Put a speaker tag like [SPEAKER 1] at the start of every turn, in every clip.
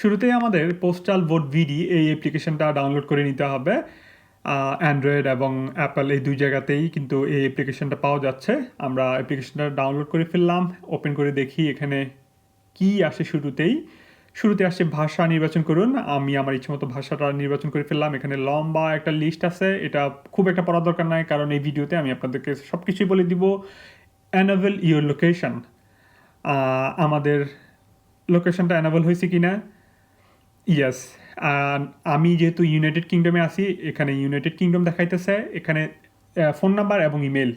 [SPEAKER 1] শুরুতেই আমাদের postal vote ভিডি এই অ্যাপ্লিকেশনটা ডাউনলোড করে নিতে হবে। অ্যান্ড্রয়েড এবং অ্যাপেল এই দুই জায়গাতেই কিন্তু এই অ্যাপ্লিকেশনটা পাওয়া যাচ্ছে। আমরা অ্যাপ্লিকেশনটা ডাউনলোড করে ফেললাম ওপেন করে দেখি এখানে কি আসে শুরুতেই। শুরুতে আসছে ভাষা নির্বাচন করুন। আমি আমার ইচ্ছে মতো ভাষাটা নির্বাচন করে ফেললাম। এখানে লম্বা একটা লিস্ট আছে। এটা খুব একটা পড়ার দরকার নাই, কারণ এই ভিডিওতে আমি আপনাদেরকে সব কিছুই বলে দিব। অ্যানাভেল ইউর লোকেশন আমাদের লোকেশনটা অ্যানাভেল হয়েছে কি না ইয়াস আমি যেহেতু ইউনাইটেড কিংডমে আছি, এখানে ইউনাইটেড কিংডম দেখাইতেছে। এখানে ফোন নাম্বার এবং ইমেল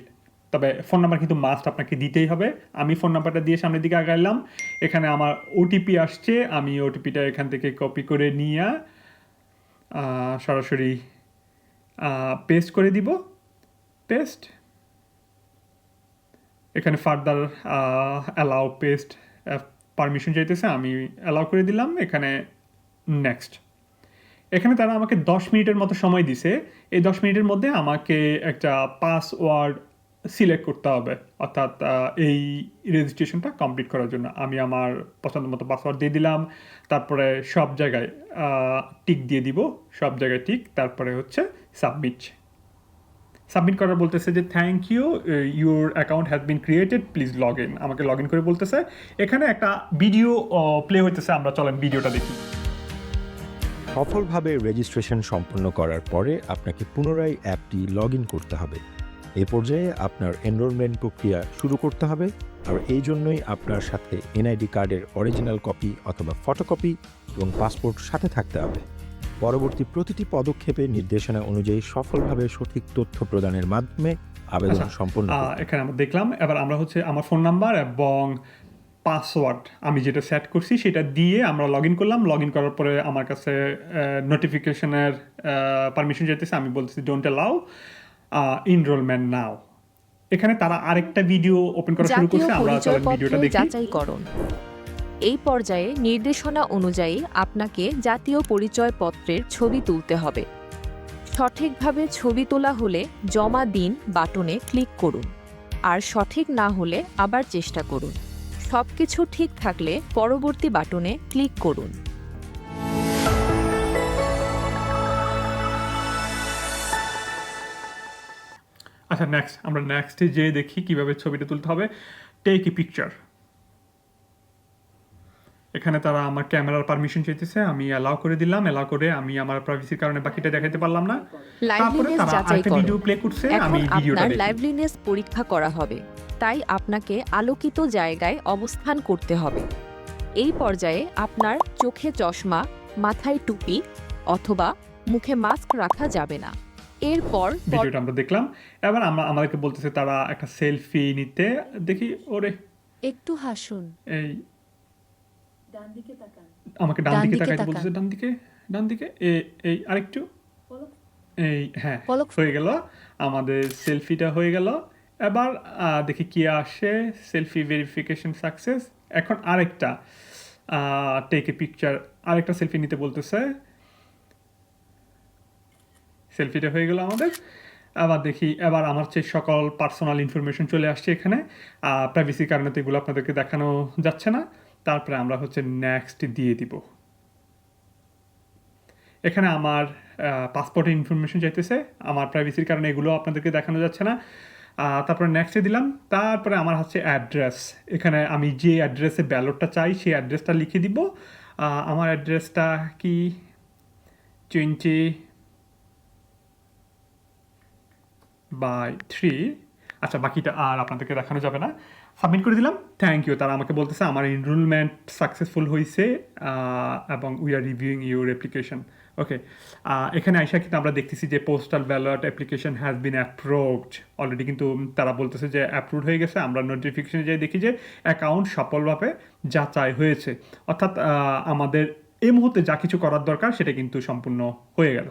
[SPEAKER 1] তবে ফোন নাম্বার কিন্তু মাস্ট আপনাকে দিতেই হবে। আমি ফোন নাম্বারটা দিয়ে সামনের দিকে আগাইলাম। এখানে আমার ওটিপি আসছে। আমি ওটিপিটা এখান থেকে কপি করে নিয়ে সরাসরি পেস্ট করে দিব। পেস্ট এখানে ফার্দার অ্যালাউ পেস্ট পারমিশন চাইতেছে। আমি অ্যালাউ করে দিলাম। এখানে নেক্সট। এখানে তারা আমাকে দশ মিনিটের মতো সময় দিছে। এই দশ মিনিটের মধ্যে আমাকে একটা পাসওয়ার্ড সিলেক্ট করতে হবে। অর্থাৎ এই রেজিস্ট্রেশনটা কমপ্লিট করার জন্য। আমি আমার পছন্দ মতো পাসওয়ার্ড দিয়ে দিলাম। তারপরে সব জায়গায় টিক দিয়ে দিব। সব জায়গায় টিক তারপরে হচ্ছে সাবমিট সাবমিট করার বলতেছে যে thank you your account has been created please log in আমাকে লগ ইন করে বলতেছে। এখানে একটা ভিডিও প্লে হইতেছে। আমরা চলেন ভিডিওটা দেখি।
[SPEAKER 2] সফলভাবে রেজিস্ট্রেশন সম্পন্ন করার পরে আপনাকে পুনরায় অ্যাপটি লগ করতে হবে। এ পর্যায়ে আপনার এনরোলমেন্ট প্রক্রিয়া শুরু করতে হবে আর এই জন্যই আপনার সাথে এনআইডি কার্ডের অরিজিনাল কপি অথবা ফটোকপি এবং পাসপোর্ট সাথে থাকতে হবে। পরবর্তী প্রতিটি পদক্ষেপে নির্দেশনা অনুযায়ী সফলভাবে সঠিক তথ্য প্রদানের মাধ্যমে আবেদন
[SPEAKER 1] আচ্ছা,
[SPEAKER 2] সম্পন্ন
[SPEAKER 1] এখানে আমরা দেখলাম এবার আমরা হচ্ছে আমার ফোন নাম্বার এবং পাসওয়ার্ড আমি যেটা সেট করছি সেটা দিয়ে আমরা লগ ইন করলাম। লগ ইন করার পরে আমার কাছে নোটিফিকেশনের পারমিশন যেতেছে আমি বলতেছি ডোন্ট অ্যালাউ ইনরোলমেন্ট নাও এখানে তারা আরেকটা ভিডিও ওপেন করা শুরু করছে। আমরা ভিডিওটা দেখি।
[SPEAKER 3] যাচাইকরণ। এই পর্যায়ে নির্দেশনা অনুযায়ী আপনাকে জাতীয় পরিচয়পত্রের ছবি তুলতে হবে। সঠিকভাবে ছবি তোলা হলে জমা দিন বাটনে ক্লিক করুন। আর সঠিক না হলে আবার চেষ্টা করুন। সবকিছু ঠিক থাকলে পরবর্তী বাটনে ক্লিক করুন।
[SPEAKER 1] আচ্ছা নেক্সট আমরা নেক্সটে যেয়ে দেখি কীভাবে ছবিটা তুলতে হবে। টেক এ পিকচার এখানে তারা আমার ক্যামেরার পারমিশন চাইতেছে আমি অ্যালাউ করে দিলাম অ্যালাউ করে আমি আমার প্রাইভেসির কারণে বাকিটা দেখাতে পারলাম না। তারপরে তারা আরেকটা ভিডিও প্লে করছে আমি ভিডিওটা
[SPEAKER 3] আপনার
[SPEAKER 1] দেখি।
[SPEAKER 3] লাইভলিনেস পরীক্ষা করা হবে তাই আপনাকে আলোকিত জায়গায় অবস্থান করতে হবে। এই পর্যায়ে আপনার চোখে চশমা মাথায় টুপি অথবা মুখে মাস্ক রাখা যাবে না। এরপর
[SPEAKER 1] ভিডিওটা আমরা দেখলাম। এবার আমরা আমাদেরকে বলতেছে তারা একটা সেলফি নিতে। দেখি ওরে।
[SPEAKER 4] একটু হাসুন।
[SPEAKER 1] এই আমাকে ডান দিকে তাকাইতে
[SPEAKER 4] তাকান।
[SPEAKER 1] বলতেছে ডান দিকে? ডান দিকে? এই আরেকটু? এই হ্যাঁ হয়ে গেল। আমাদের সেলফিটা হয়ে গেল। এবার দেখি কি আসে। সেলফি ভেরিফিকেশন সাকসেস এখন আরেকটা টেক এ পিকচার আরেকটা সেলফি নিতে বলতেছে। সেলফিটা হয়ে গেল আমাদের। আবার দেখি এবার আমার চেয়ে সকল পার্সোনাল ইনফরমেশন চলে আসছে এখানে। প্রাইভেসির কারণে তো এগুলো আপনাদেরকে দেখানো যাচ্ছে না। তারপরে আমরা হচ্ছে নেক্সট দিয়ে দিব। এখানে আমার পাসপোর্টের ইনফরমেশন চাইতেছে, আমার প্রাইভেসির কারণে এগুলো আপনাদেরকে দেখানো যাচ্ছে না। তারপরে নেক্সটে দিলাম, তারপরে আমার হচ্ছে অ্যাড্রেস এখানে আমি যে অ্যাড্রেসে ব্যালটটা চাই, সেই অ্যাড্রেসটা লিখে দিব। আমার অ্যাড্রেসটা কি? টোয়েন্টি বাই থ্রি আচ্ছা বাকিটা আর আপনাদেরকে দেখানো যাবে না। সাবমিট করে দিলাম। থ্যাংক ইউ তারা আমাকে বলতেছে, আমার এনরোলমেন্ট সাকসেসফুল হয়েছে এবং we are reviewing your application okay এখানে আইসা কিন্তু আমরা দেখতেছি যে postal ballot application has been approved already কিন্তু তারা বলতেছে যে অ্যাপ্রুভ হয়ে গেছে। আমরা নোটিফিকেশনে যাই দেখি যে অ্যাকাউন্ট সফলভাবে যাচাই হয়েছে। অর্থাৎ আমাদের এই মুহূর্তে যা কিছু করার দরকার, সেটা কিন্তু সম্পূর্ণ হয়ে গেল।